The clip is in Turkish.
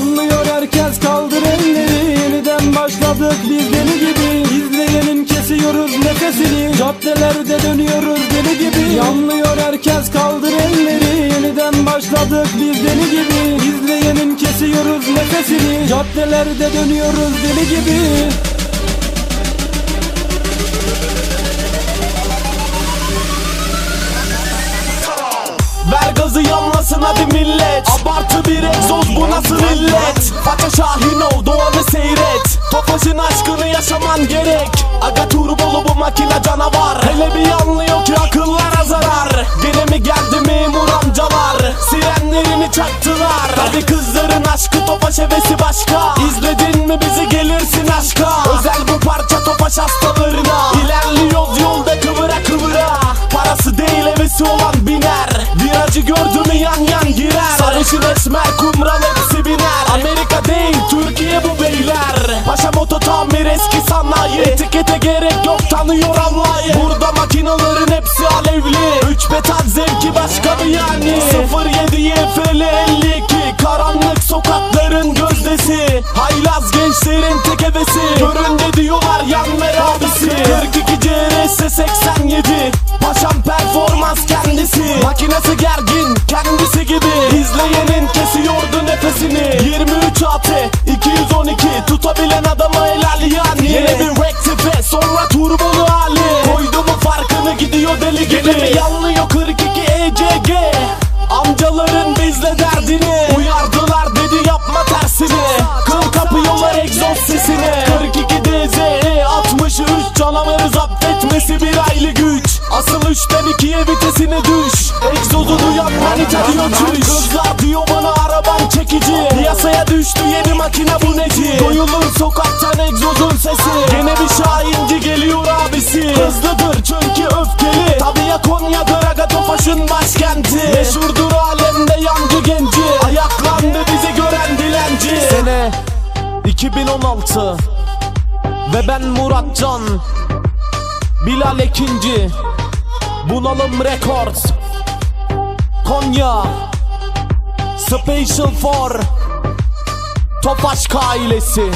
Anlıyor herkes kaldır elleri. Yeniden başladık biz deli gibi. İzleyenin kesiyoruz nefesini. Caddelerde dönüyoruz deli gibi. Anlıyor herkes kaldır elleri. Yeniden başladık biz deli gibi. İzleyenin kesiyoruz nefesini. Caddelerde dönüyoruz deli gibi. Ver gazı yanlasın hadi millet. Abart bu nasıl illet Faça Şahin ol doğanı seyret. Tofaşın aşkını yaşaman gerek. Aga turbolu bu makine canavar. Hele bir anlıyor ki akıllara zarar. Gene mi geldi memur amcalar? Sirenlerini çaktılar. Hadi kızların aşkı Tofaş hevesi başka. İzledin mi bizi gelirsin aşka. Özel bu parça Tofaş hastalarına. İlerliyoruz yolda kıvıra kıvıra. Parası değil hevesi olan biner. Virajı gördü mü yan yan girer. Sarışın esmer kumral moto tamir eski sanayi. Etikete gerek yok tanıyor Allah'ı. Burada makinaların hepsi alevli. Üç betat zevki başka bir yani. 07 YFL 52 Karanlık sokakların gözdesi. Haylaz gençlerin tek hevesi. Göründe diyorlar yan ver abisi 42 CRS 87 Paşam performans kendisi. Makinesi gergin kendisi gibi. İzleyenin kesiyordu nefesini. 23 AT deli gibi. Bir yanlıyor 42 ECG Amcaların bizle derdini. Uyardılar dedi yapma tersini. Kıl kapıyorlar egzoz sesini. 42 DZE 63 Canavarı zapt etmesi bir aylı güç. Asıl üçten ikiye vitesini düş. Egzozu duyan manita diyor çüş. Kızlar diyor bana araban çekici. Piyasaya düştü yeni makine bu neci? Doyulur sokaktan egzozun sesi aga Tofaş'ın başkenti. Meşhurdur alemde yancı genci Ayaklandı bizi gören dilenci. Sene 2016 Ve ben Muratcan Bilal Ekinci. Bunalım Records. Konya. Special for Tofaşka ailesi